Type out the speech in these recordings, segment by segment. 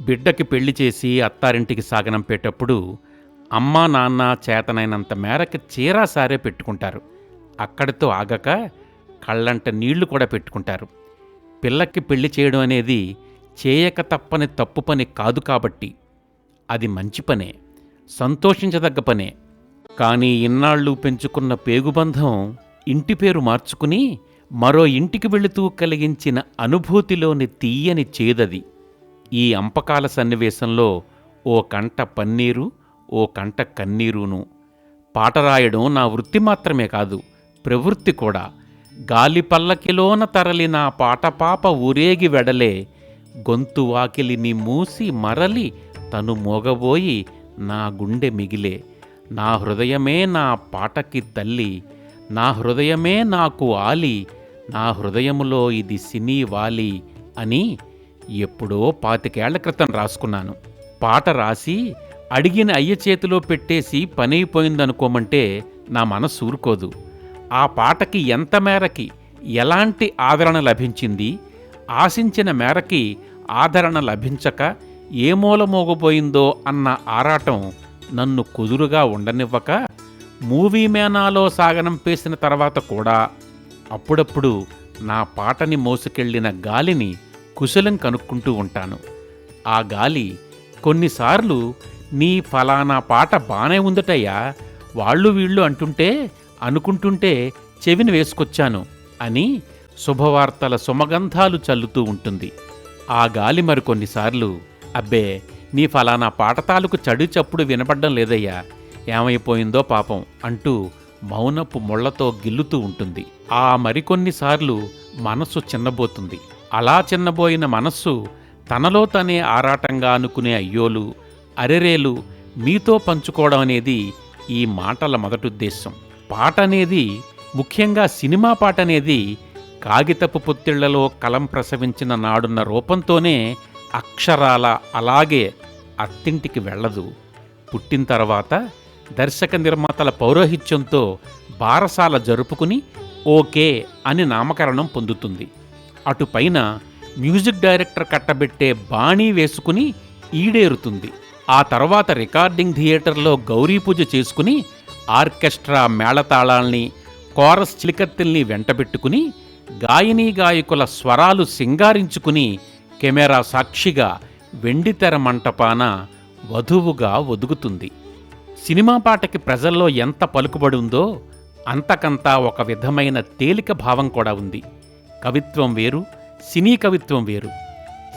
బిడ్డకి పెళ్ళి చేసి అత్తారింటికి సాగనం పెట్టేటప్పుడు అమ్మా నాన్న చేతనైనంత మేరకు చీరా సారే పెట్టుకుంటారు. అక్కడితో ఆగక కళ్ళంట నీళ్ళు కూడా పెట్టుకుంటారు. పిల్లకి పెళ్ళి చేయడం అనేది చేయక తప్పని తప్పు పని కాదు కాబట్టి అది మంచి పనే సంతోషించదగ్గ పనే. కానీ ఇన్నాళ్ళు పెంచుకున్న పేగుబంధం ఇంటి పేరు మార్చుకుని మరో ఇంటికి వెళుతూ కలిగించిన అనుభూతిలోని తీయని చేదది. ఈ అంపకాల సన్నివేశంలో ఓ కంట పన్నీరు ఓ కంట కన్నీరును. పాట రాయడం నా వృత్తి మాత్రమే కాదు ప్రవృత్తి కూడా. గాలి పల్లకిలోన తరలిన పాటపాప ఊరేగి వెడలే. గొంతు వాకిలిని మూసి మరలి తను మోగబోయి నా గుండె మిగిలే. నా హృదయమే నా పాటకి తల్లి నా హృదయమే నాకు ఆలి. నా హృదయములో ఇది సినీ వాలి అని ఎప్పుడో పాతికేళ్ళ క్రితం రాసుకున్నాను. పాట రాసి అడిగిన అయ్య చేతిలో పెట్టేసి పనైపోయిందనుకోమంటే నా మనసు ఊరుకోదు. ఆ పాటకి ఎంత మేరకి ఎలాంటి ఆదరణ లభించింది? ఆశించిన మేరకి ఆదరణ లభించక ఏ మూలమోగబోయిందో అన్న ఆరాటం నన్ను కుదురుగా ఉండనివ్వక మూవీ మేనాలో సాగనంపేసిన తర్వాత కూడా అప్పుడప్పుడు నా పాటని మోసుకెళ్ళిన గాలిని కుశలం కనుక్కుంటూ ఉంటాను. ఆ గాలి కొన్నిసార్లు నీ ఫలానా పాట బానే ఉందటయ్యా వాళ్ళు వీళ్ళు అంటుంటే అనుకుంటుంటే చెవిని వేసుకొచ్చాను అని శుభవార్తల సుమగంధాలు చల్లుతూ ఉంటుంది. ఆ గాలి మరికొన్నిసార్లు అబ్బే నీ ఫలానా పాట తాలూకు చడు చప్పుడు వినపడ్డం లేదయ్యా ఏమైపోయిందో పాపం అంటూ మౌనపు మొళ్ళతో గిల్లుతూ ఉంటుంది. ఆ మరికొన్నిసార్లు మనస్సు చిన్నబోతుంది. అలా చిన్నబోయిన మనస్సు తనలో తనే ఆరాటంగా అనుకునే అయ్యోలు అరెరేలు మీతో పంచుకోవడం అనేది ఈ మాటల మొదటుద్దేశం. పాట అనేది ముఖ్యంగా సినిమా పాట అనేది కాగితపు పొత్తిళ్ళలో కలం ప్రసవించిన నాడున్న రూపంతోనే అక్షరాల అలాగే అత్తింటికి వెళ్ళదు. పుట్టిన తర్వాత దర్శక నిర్మాతల పౌరోహిత్యంతో బారసాల జరుపుకుని ఓకే అని నామకరణం పొందుతుంది. అటుపైన మ్యూజిక్ డైరెక్టర్ కట్టబెట్టే బాణీ వేసుకుని ఈడేరుతుంది. ఆ తర్వాత రికార్డింగ్ థియేటర్లో గౌరీ పూజ చేసుకుని ఆర్కెస్ట్రా మేళతాళాల్ని కోరస్ చిలికత్తెల్ని వెంటబెట్టుకుని గాయనీ గాయకుల స్వరాలు సింగారించుకుని కెమెరా సాక్షిగా వెండితెర మంటపాన వధువుగా ఒదుగుతుంది. సినిమా పాటకి ప్రజల్లో ఎంత పలుకుబడి ఉందో అంతకంతా ఒక విధమైన తేలిక భావం కూడా ఉంది. కవిత్వం వేరు సినీ కవిత్వం వేరు.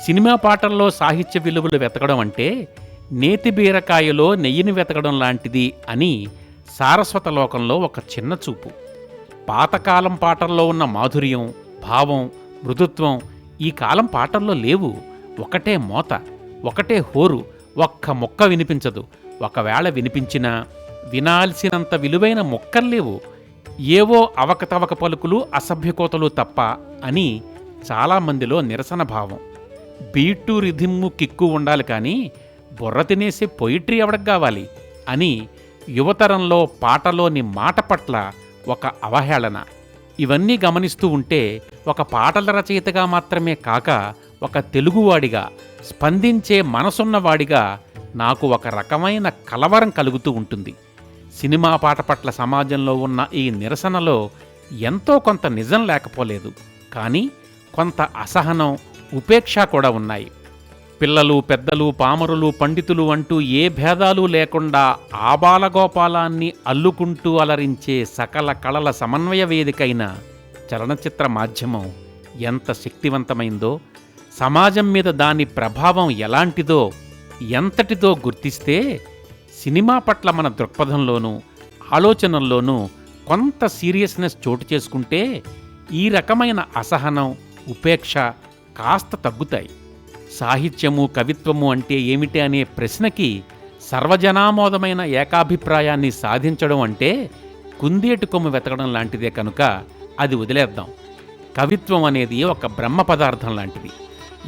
సినిమా పాటల్లో సాహిత్య విలువలు వెతకడం అంటే నేతి బీరకాయలో నెయ్యిని వెతకడం లాంటిది అని సారస్వత లోకంలో ఒక చిన్న చూపు. పాతకాలం పాటల్లో ఉన్న మాధుర్యం భావం మృదుత్వం ఈ కాలం పాటల్లో లేవు. ఒకటే మోత ఒకటే హోరు ఒక్క మొక్క వినిపించదు. ఒకవేళ వినిపించినా వినాల్సినంత విలువైన మొక్కల్లేవు ఏవో అవకతవక పలుకులు అసభ్యకోతలు తప్ప అని చాలామందిలో నిరసన భావం. బీటు రిధిమ్ము కిక్కు ఉండాలి కానీ బుర్ర తినేసే పొయిట్రీ ఎవడకు కావాలి అని యువతరంలో పాటలోని మాట పట్ల ఒక అవహేళన. ఇవన్నీ గమనిస్తూ ఉంటే ఒక పాటల రచయితగా మాత్రమే కాక ఒక తెలుగువాడిగా స్పందించే మనసున్నవాడిగా నాకు ఒక రకమైన కలవరం కలుగుతూ ఉంటుంది. సినిమా పాట పట్ల సమాజంలో ఉన్న ఈ నిరసనలో ఎంతో కొంత నిజం లేకపోలేదు. కానీ కొంత అసహనం ఉపేక్ష కూడా ఉన్నాయి. పిల్లలు పెద్దలు పామరులు పండితులు అంటూ ఏ భేదాలు లేకుండా ఆబాలగోపాలాన్ని అల్లుకుంటూ అలరించే సకల కళల సమన్వయ వేదికైన చలనచిత్ర మాధ్యమం ఎంత శక్తివంతమైందో సమాజం మీద దాని ప్రభావం ఎలాంటిదో ఎంతటిదో గుర్తిస్తే సినిమా పట్ల మన దృక్పథంలోనూ ఆలోచనల్లోనూ కొంత సీరియస్నెస్ చోటు చేసుకుంటే ఈ రకమైన అసహనం ఉపేక్ష కాస్త తగ్గుతాయి. సాహిత్యము కవిత్వము అంటే ఏమిటి అనే ప్రశ్నకి సర్వజనామోదమైన ఏకాభిప్రాయాన్ని సాధించడం అంటే కుందేటి కొమ్ము వెతకడం లాంటిదే కనుక అది వదిలేద్దాం. కవిత్వం అనేది ఒక బ్రహ్మ పదార్థం లాంటిది.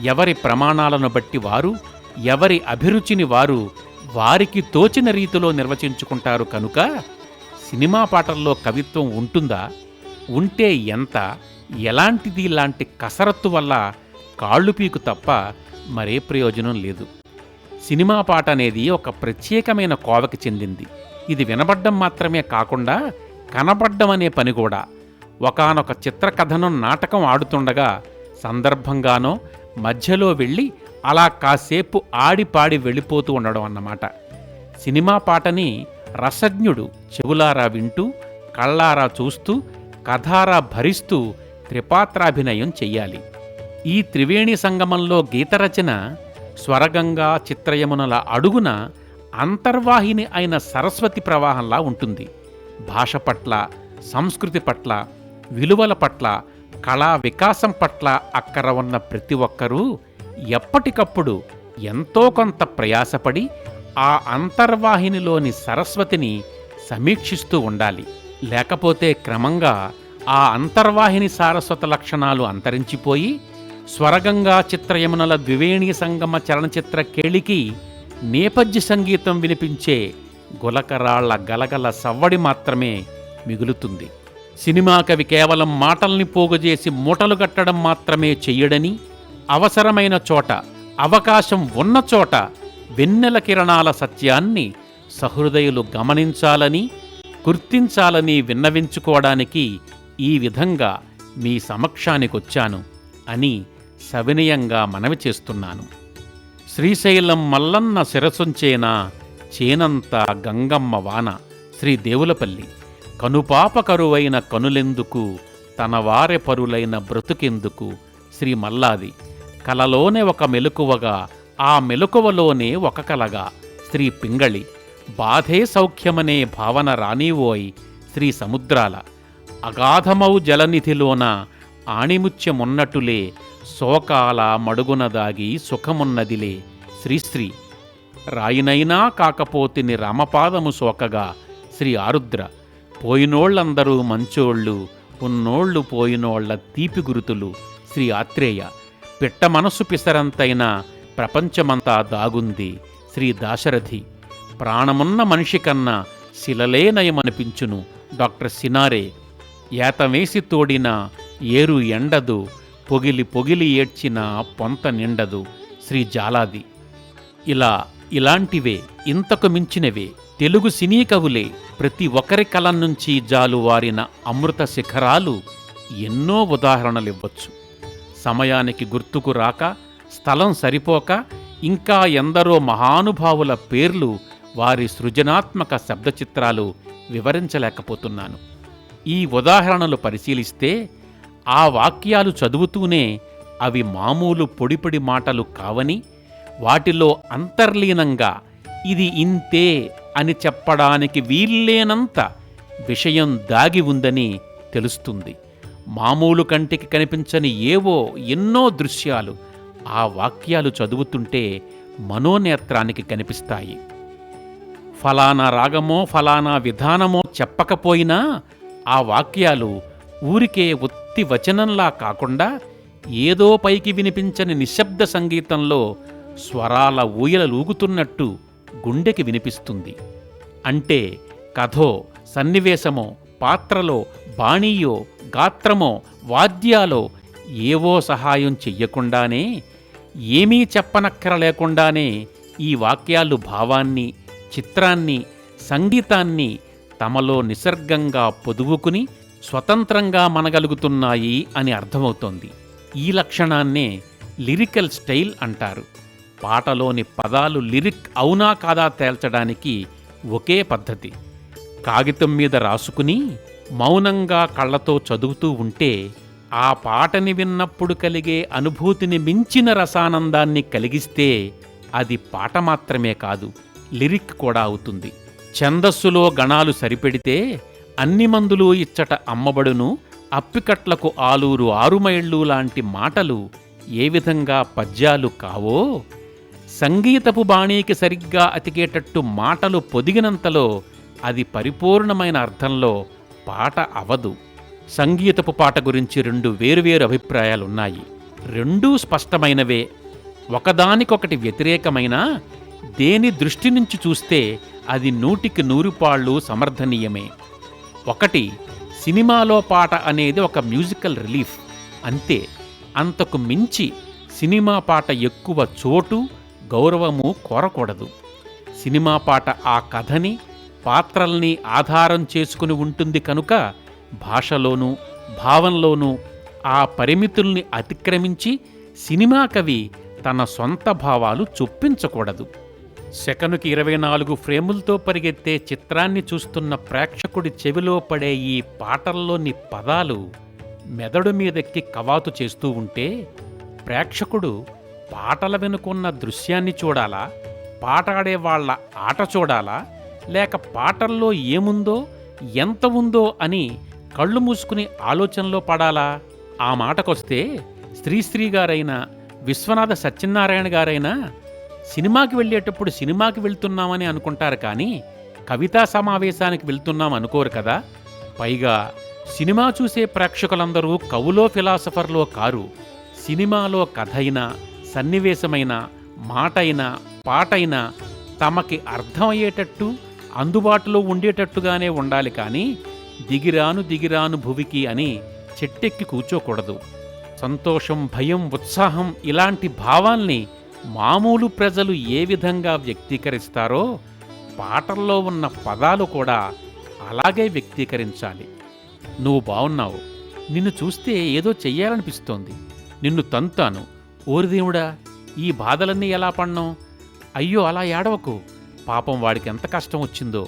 ఎవరి ప్రమాణాలను బట్టి వారు ఎవరి అభిరుచిని వారు వారికి తోచిన రీతిలో నిర్వచించుకుంటారు కనుక సినిమా పాటల్లో కవిత్వం ఉంటుందా? ఉంటే ఎంత? ఎలాంటిది లాంటి కసరత్తు వల్ల కాళ్ళు పీకు తప్ప మరే ప్రయోజనం లేదు. సినిమా పాట అనేది ఒక ప్రత్యేకమైన కోవకి చెందింది. ఇది వినబడ్డం మాత్రమే కాకుండా కనబడ్డం అనే పని కూడా. ఒకానొక చిత్రకథనం నాటకం ఆడుతుండగా సందర్భంగానో మధ్యలో వెళ్ళి అలా కాసేపు ఆడిపాడి వెళ్ళిపోతూ ఉండడం అన్నమాట. సినిమా పాటని రసజ్ఞుడు చెవులారా వింటూ కళ్ళారా చూస్తూ కథారా భరిస్తూ త్రిపాత్రాభినయం చెయ్యాలి. ఈ త్రివేణి సంగమంలో గీతరచన స్వరగంగా చిత్రయమునల అడుగున అంతర్వాహిని అయిన సరస్వతి ప్రవాహంలా ఉంటుంది. భాష పట్ల సంస్కృతి పట్ల విలువల పట్ల కళా వికాసం పట్ల అక్కర ఉన్న ప్రతి ఒక్కరూ ఎప్పటికప్పుడు ఎంతో కొంత ప్రయాసపడి ఆ అంతర్వాహినిలోని సరస్వతిని సమీక్షిస్తూ ఉండాలి. లేకపోతే క్రమంగా ఆ అంతర్వాహిని సారస్వత లక్షణాలు అంతరించిపోయి స్వరగంగా చిత్రయమునల ద్వివేణి సంగమ చలనచిత్ర కేళికి నేపథ్య సంగీతం వినిపించే గులకరాళ్ళ గలగల సవ్వడి మాత్రమే మిగులుతుంది. సినిమా కవి కేవలం మాటల్ని పోగుచేసి మూటలు కట్టడం మాత్రమే చెయ్యడని అవసరమైన చోట అవకాశం ఉన్న చోట వెన్నెల కిరణాల సత్యాన్ని సహృదయులు గమనించాలని గుర్తించాలని విన్నవించుకోవడానికి ఈ విధంగా మీ సమక్షానికొచ్చాను అని సవినయంగా మనవి చేస్తున్నాను. శ్రీశైలం మల్లన్న శిరసుంచేనా చేనంత గంగమ్మ వాన శ్రీ దేవులపల్లి. కనుపాప కరువైన కనులెందుకు తన వారె పరులైన బ్రతుకెందుకు శ్రీ మల్లాది. కలలోనే ఒక మెలకువగా ఆ మెలకువలోనే ఒక కలగా. శ్రీ పింగళి బాధే సౌఖ్యమనే భావన రానివోయ్ శ్రీ సముద్రాల. అగాధమౌ జలనిధిలోన ఆణిముత్యమున్నట్టులే శోకాల మడుగున దాగి సుఖమున్నదిలే శ్రీశ్రీ రాయినైనా కాకపోతిని రామపాదము సోకగా శ్రీ ఆరుద్ర. పోయినోళ్ళందరూ మంచోళ్ళు ఉన్నోళ్ళు పోయినోళ్ళ తీపి గురుతులు శ్రీ ఆత్రేయ. పిట్ట మనస్సు పిసరంతైన ప్రపంచమంతా దాగుంది శ్రీ దాశరథి. ప్రాణమున్న మనిషి కన్నా శిలలే నయమనిపించును డాక్టర్ సినారే. ఏతవేసి తోడిన ఏరు ఎండదు పొగిలి పొగిలి ఏడ్చిన పొంత నిండదు శ్రీ జాలాది. ఇలా ఇలాంటివే ఇంతకు మించినవే తెలుగు సినీ కవులే ప్రతి ఒక్కరి కలం నుంచి జాలువారిన అమృత శిఖరాలు ఎన్నో ఉదాహరణలివ్వచ్చు. సమయానికి గుర్తుకు రాక స్థలం సరిపోక ఇంకా ఎందరో మహానుభావుల పేర్లు వారి సృజనాత్మక శబ్దచిత్రాలు వివరించలేకపోతున్నాను. ఈ ఉదాహరణలు పరిశీలిస్తే ఆ వాక్యాలు చదువుతూనే అవి మామూలు పొడిపొడి మాటలు కావని వాటిలో అంతర్లీనంగా ఇది ఇంతే అని చెప్పడానికి వీల్లేనంత విషయం దాగి ఉందని తెలుస్తుంది. మామూలు కంటికి కనిపించని ఏవో ఎన్నో దృశ్యాలు ఆ వాక్యాలు చదువుతుంటే మనోనేత్రానికి కనిపిస్తాయి. ఫలానా రాగమో ఫలానా విధానమో చెప్పకపోయినా ఆ వాక్యాలు ఊరికే ఉత్తి వచనంలా కాకుండా ఏదో పైకి వినిపించని నిశ్శబ్ద సంగీతంలో స్వరాల ఊయలలూగుతున్నట్టు గుండెకి వినిపిస్తుంది. అంటే కథో సన్నివేశమో పాత్రలో బాణీయో గాత్రమో వాద్యాలో ఏవో సహాయం చెయ్యకుండానే ఏమీ చెప్పనక్కర లేకుండానే ఈ వాక్యాలు భావాన్ని చిత్రాన్ని సంగీతాన్ని తమలో నిసర్గంగా పొదువుకుని స్వతంత్రంగా మనగలుగుతున్నాయి అని అర్థమవుతోంది. ఈ లక్షణాన్నే లిరికల్ స్టైల్ అంటారు. పాటలోని పదాలు లిరిక్ అవునా కాదా తేల్చడానికి ఒకే పద్ధతి. కాగితం మీద రాసుకుని మౌనంగా కళ్ళతో చదువుతూ ఉంటే ఆ పాటని విన్నప్పుడు కలిగే అనుభూతిని మించిన రసానందాన్ని కలిగిస్తే అది పాట మాత్రమే కాదు లిరిక్ కూడా అవుతుంది. ఛందస్సులో గణాలు సరిపెడితే అన్ని మందులు ఇచ్చట అమ్మబడును అప్పికట్లకు ఆలూరు ఆరుమైళ్ళు లాంటి మాటలు ఏ విధంగా పద్యాలు కావో సంగీతపు బాణీకి సరిగ్గా అతికేటట్టు మాటలు పొదిగినంతలో అది పరిపూర్ణమైన అర్థంలో పాట అవదు. సంగీతపు పాట గురించి రెండు వేరువేరు అభిప్రాయాలున్నాయి. రెండూ స్పష్టమైనవే. ఒకదానికొకటి వ్యతిరేకమైన దేని దృష్టి నుంచి చూస్తే అది నూటికి నూరు పాళ్ళు సమర్థనీయమే. ఒకటి సినిమాలో పాట అనేది ఒక మ్యూజికల్ రిలీఫ్. అంతే. అంతకు మించి సినిమా పాట ఎక్కువ చోటు గౌరవము కోరకూడదు. సినిమా పాట ఆ కథని పాత్రల్ని ఆధారం చేసుకుని ఉంటుంది కనుక భాషలోనూ భావంలోనూ ఆ పరిమితుల్ని అతిక్రమించి సినిమా కవి తన సొంత భావాలు చొప్పించకూడదు. సెకనుకి ఇరవై నాలుగు ఫ్రేములతో పరిగెత్తే చిత్రాన్ని చూస్తున్న ప్రేక్షకుడి చెవిలో పడే ఈ పాటల్లోని పదాలు మెదడు మీదెక్కి కవాతు చేస్తూ ఉంటే ప్రేక్షకుడు పాటల వెనుకున్న దృశ్యాన్ని చూడాలా? పాటాడే వాళ్ళ ఆట చూడాలా? లేక పాటల్లో ఏముందో ఎంత ఉందో అని కళ్ళు మూసుకుని ఆలోచనలో పడాలా? ఆ మాటకొస్తే శ్రీశ్రీ గారైనా విశ్వనాథ సత్యనారాయణ గారైనా సినిమాకి వెళ్ళేటప్పుడు సినిమాకి వెళ్తున్నామని అనుకుంటారు కానీ కవితా సమావేశానికి వెళ్తున్నాం అనుకోరు కదా? పైగా సినిమా చూసే ప్రేక్షకులందరూ కవులో ఫిలాసఫర్లో కారు సినిమాలో కథైనా సన్నివేశమైన మాటైనా పాటైనా తమకి అర్థమయ్యేటట్టు అందుబాటులో ఉండేటట్టుగానే ఉండాలి కానీ దిగిరాను దిగిరాను భువికి అని చెట్టెక్కి కూర్చోకూడదు. సంతోషం భయం ఉత్సాహం ఇలాంటి భావాల్ని మామూలు ప్రజలు ఏ విధంగా వ్యక్తీకరిస్తారో పాటల్లో ఉన్న పదాలు కూడా అలాగే వ్యక్తీకరించాలి. నువ్వు బావున్నావు. నిన్ను చూస్తే ఏదో చెయ్యాలనిపిస్తోంది. నిన్ను తంతాను. ఓరిదేవుడా ఈ బాధలన్నీ ఎలా పడ్నాం అయ్యో అలా ఏడవకు. పాపం వాడికి ఎంత కష్టం వచ్చిందో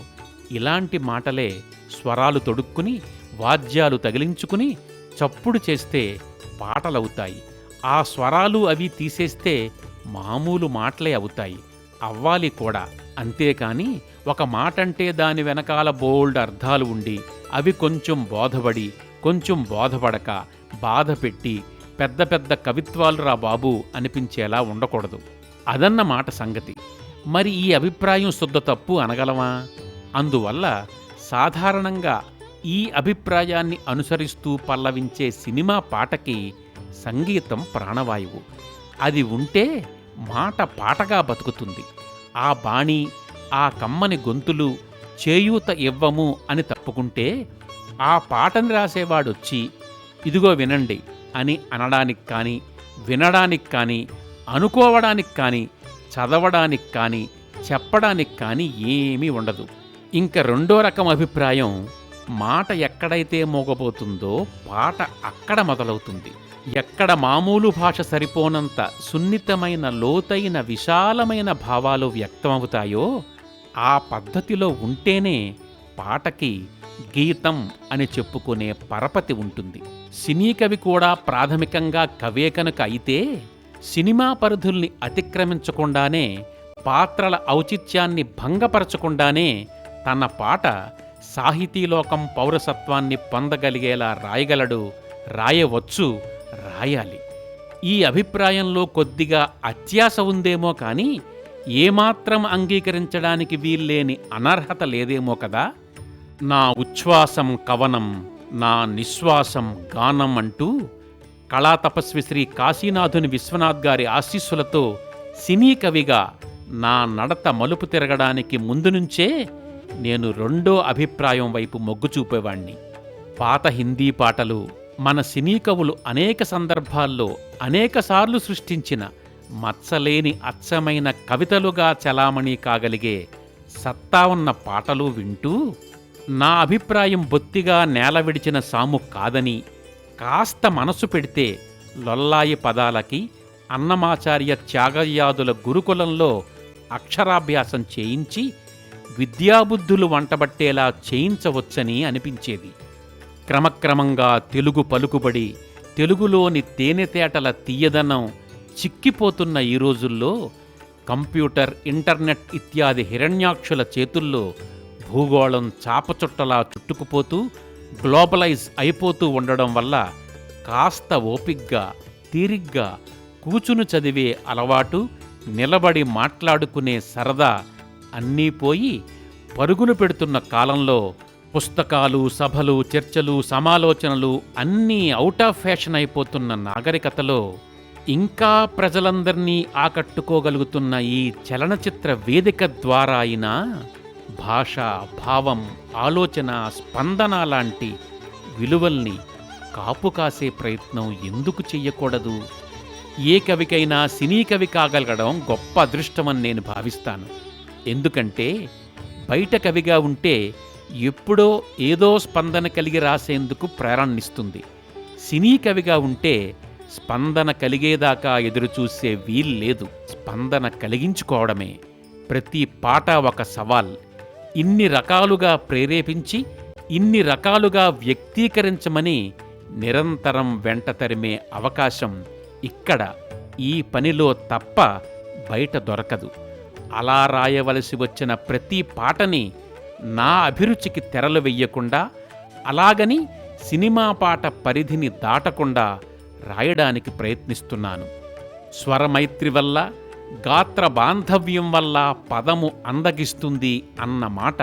ఇలాంటి మాటలే స్వరాలు తొడుక్కుని వాద్యాలు తగిలించుకుని చప్పుడు చేస్తే పాటలవుతాయి. ఆ స్వరాలు అవి తీసేస్తే మామూలు మాటలే అవుతాయి. అవ్వాలి కూడా. అంతేకాని ఒక మాటంటే దాని వెనకాల బోల్డ్ అర్థాలు ఉండి అవి కొంచెం బోధపడి కొంచెం బోధపడక బాధ పెట్టి పెద్ద పెద్ద కవిత్వాలు రా బాబు అనిపించేలా ఉండకూడదు. అదన్న మాట సంగతి. మరి ఈ అభిప్రాయం శుద్ధ తప్పు అనగలమా? అందువల్ల సాధారణంగా ఈ అభిప్రాయాన్ని అనుసరిస్తూ పల్లవించే సినిమా పాటకి సంగీతం ప్రాణవాయువు. అది ఉంటే మాట పాటగా బతుకుతుంది. ఆ బాణి ఆ కమ్మని గొంతులు చేయూత ఇవ్వము అని తప్పుకుంటే ఆ పాటని రాసేవాడొచ్చి ఇదిగో వినండి అని అనడానికి కానీ వినడానికి కానీ అనుకోవడానికి కానీ చదవడానికి కానీ చెప్పడానికి కానీ ఏమీ ఉండదు. ఇంక రెండో రకం అభిప్రాయం మాట ఎక్కడైతే మోగబోతుందో పాట అక్కడ మొదలవుతుంది. ఎక్కడ మామూలు భాష సరిపోనంత సున్నితమైన లోతైన విశాలమైన భావాలు వ్యక్తమవుతాయో ఆ పద్ధతిలో ఉంటేనే పాటకి గీతం అని చెప్పుకునే పరపతి ఉంటుంది. సినీ కవి కూడా ప్రాథమికంగా కవే కనుక అయితే సినిమా పరిధుల్ని అతిక్రమించకుండానే పాత్రల ఔచిత్యాన్ని భంగపరచకుండానే తన పాట సాహితీలోకం పౌరసత్వాన్ని పొందగలిగేలా రాయగలడు రాయవచ్చు రాయాలి. ఈ అభిప్రాయంలో కొద్దిగా అత్యాస ఉందేమో కానీ ఏమాత్రం అంగీకరించడానికి వీల్లేని అనర్హత లేదేమో కదా? నా ఉచ్ఛ్వాసం కవనం నా నిశ్వాసం గానం అంటూ కళా తపస్వి శ్రీ కాశీనాథుని విశ్వనాథ్ గారి ఆశీస్సులతో సినీ కవిగా నా నడత మలుపు తిరగడానికి ముందు నుంచే నేను రెండో అభిప్రాయం వైపు మొగ్గు చూపేవాణ్ణి. పాత హిందీ పాటలు మన సినీ కవులు అనేక సందర్భాల్లో అనేకసార్లు సృష్టించిన మచ్చలేని అచ్చమైన కవితలుగా చలామణి కాగలిగే సత్తా ఉన్న పాటలు వింటూ నా అభిప్రాయం బొత్తిగా నేల విడిచిన సాము కాదని కాస్త మనసు పెడితే లొల్లాయి పదాలకి అన్నమాచార్య త్యాగయ్యాదుల గురుకులంలో అక్షరాభ్యాసం చేయించి విద్యాబుద్ధులు వంటబట్టేలా చేయించవచ్చని అనిపించేది. క్రమక్రమంగా తెలుగు పలుకుబడి తెలుగులోని తేనెతేటల తీయదనం చిక్కిపోతున్న ఈ రోజుల్లో కంప్యూటర్ ఇంటర్నెట్ ఇత్యాది హిరణ్యాక్షుల చేతుల్లో భూగోళం చాపచుట్టలా చుట్టుకుపోతూ గ్లోబలైజ్ అయిపోతూ ఉండడం వల్ల కాస్త ఓపిగ్గా తీరిగ్గా కూచును చదివే అలవాటు నిలబడి మాట్లాడుకునే సరదా అన్నీ పోయి పరుగులు పెడుతున్న కాలంలో పుస్తకాలు సభలు చర్చలు సమాలోచనలు అన్నీ అవుట్ ఆఫ్ ఫ్యాషన్ అయిపోతున్న నాగరికతలో ఇంకా ప్రజలందరినీ ఆకట్టుకోగలుగుతున్న ఈ చలనచిత్ర వేదిక ద్వారా అయినా భాష భావం ఆలోచన స్పందన లాంటి విలువల్ని కాపు కాసే ప్రయత్నం ఎందుకు చెయ్యకూడదు? ఏ కవికైనా సినీ కవి కాగలగడం గొప్ప అదృష్టమని నేను భావిస్తాను. ఎందుకంటే బయట కవిగా ఉంటే ఎప్పుడో ఏదో స్పందన కలిగి రాసేందుకు ప్రేరణనిస్తుంది. సినీ కవిగా ఉంటే స్పందన కలిగేదాకా ఎదురుచూసే వీల్లేదు. స్పందన కలిగించుకోవడమే. ప్రతి పాట ఒక సవాల్. ఇన్ని రకాలుగా ప్రేరేపించి ఇన్ని రకాలుగా వ్యక్తీకరించమని నిరంతరం వెంట తరిమే అవకాశం ఇక్కడ ఈ పనిలో తప్ప బయట దొరకదు. అలా రాయవలసి వచ్చిన ప్రతి పాటని నా అభిరుచికి తెరలు వెయ్యకుండా అలాగని సినిమా పాట పరిధిని దాటకుండా రాయడానికి ప్రయత్నిస్తున్నాను. స్వరమైత్రి వల్ల గాత్ర బాంధవ్యం వల్ల పదము అందగిస్తుంది అన్న మాట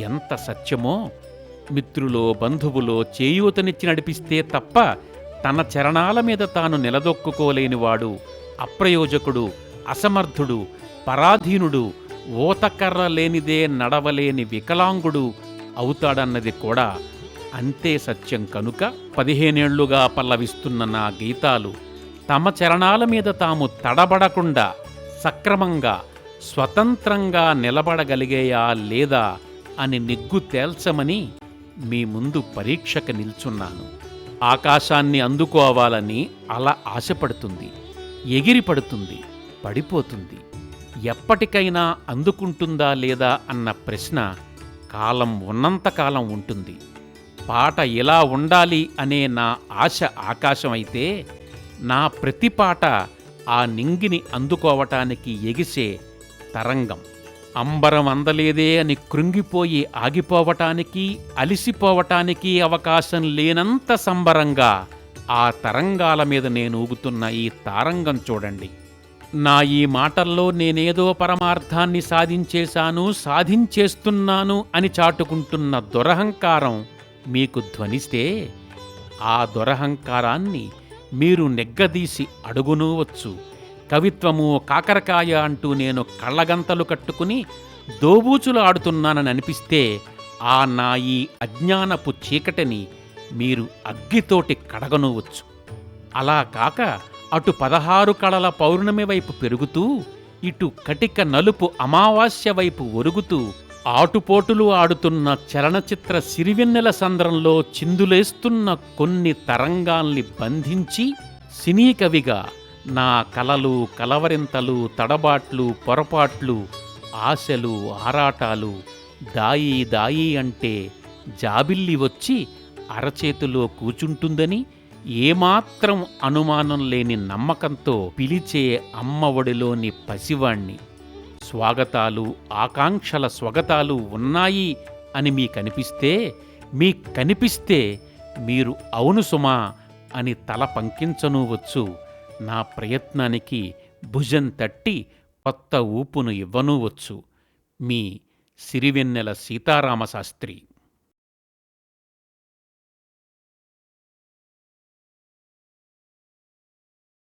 ఎంత సత్యమో? మిత్రులో బంధువులో చేయూతనిచ్చి నడిపిస్తే తప్ప తన చరణాల మీద తాను నిలదొక్కుకోలేనివాడు అప్రయోజకుడు అసమర్థుడు పరాధీనుడు ఓతకర్ర లేనిదే నడవలేని వికలాంగుడు అవుతాడన్నది కూడా అంతే సత్యం కనుక పదిహేనేళ్ళుగా పల్లవిస్తున్న నా గీతాలు. తమ చరణాల మీద తాము తడబడకుండా సక్రమంగా స్వతంత్రంగా నిలబడగలిగేయా లేదా అని నిగ్గు తేల్చమని మీ ముందు పరీక్షకు నిల్చున్నాను. ఆకాశాన్ని అందుకోవాలని అలా ఆశపడుతుంది ఎగిరిపడుతుంది పడిపోతుంది. ఎప్పటికైనా అందుకుంటుందా లేదా అన్న ప్రశ్న కాలం ఉన్నంతకాలం ఉంటుంది. పాట ఇలా ఉండాలి అనే నా ఆశ ఆకాశమైతే నా ప్రతి పాట ఆ నింగిని అందుకోవటానికి ఎగిసే తరంగం. అంబరం అందలేదే అని కృంగిపోయి ఆగిపోవటానికి అలిసిపోవటానికి అవకాశం లేనంత సంబరంగా ఆ తరంగాల మీద నేను ఊగుతున్న ఈ తారంగం చూడండి. నా ఈ మాటల్లో నేనేదో పరమార్థాన్ని సాధించేశాను సాధించేస్తున్నాను అని చాటుకుంటున్న దురహంకారం మీకు ధ్వనిస్తే ఆ దురహంకారాన్ని మీరు నెగ్గదీసి అడుగునూవచ్చు కవిత్వము కాకరకాయ అంటూ నేను కళ్ళగంతలు కట్టుకుని దోబూచులు ఆడుతున్నానని అనిపిస్తే ఆ నా ఈ అజ్ఞానపు చీకటిని మీరు అగ్గితోటి కడగనూవచ్చు అలా కాక అటు పదహారు కళల పౌర్ణమి వైపు పెరుగుతూ ఇటు కటిక నలుపు అమావాస్య వైపు ఒరుగుతూ ఆటుపోటులు ఆడుతున్న చలనచిత్ర సిరివెన్నెల సంద్రంలో చిందులేస్తున్న కొన్ని తరంగాల్ని బంధించి సినీ కవిగా నా కలలు కలవరింతలు తడబాట్లు పొరపాట్లు ఆశలు ఆరాటాలు దాయి దాయి అంటే జాబిల్లి వచ్చి అరచేతిలో కూచుంటుందని ఏమాత్రం అనుమానం లేని నమ్మకంతో పిలిచే అమ్మ ఒడిలోని పసివాణ్ణి. స్వాగతాలు ఆకాంక్షల స్వగతాలు ఉన్నాయి అని మీకనిపిస్తే మీకు కనిపిస్తే మీరు అవును సుమా అని తల పంకించనూవచ్చు. నా ప్రయత్నానికి భుజం తట్టి కొత్త ఊపును ఇవ్వనూవచ్చు. మీ సిరివెన్నెల సీతారామశాస్త్రి.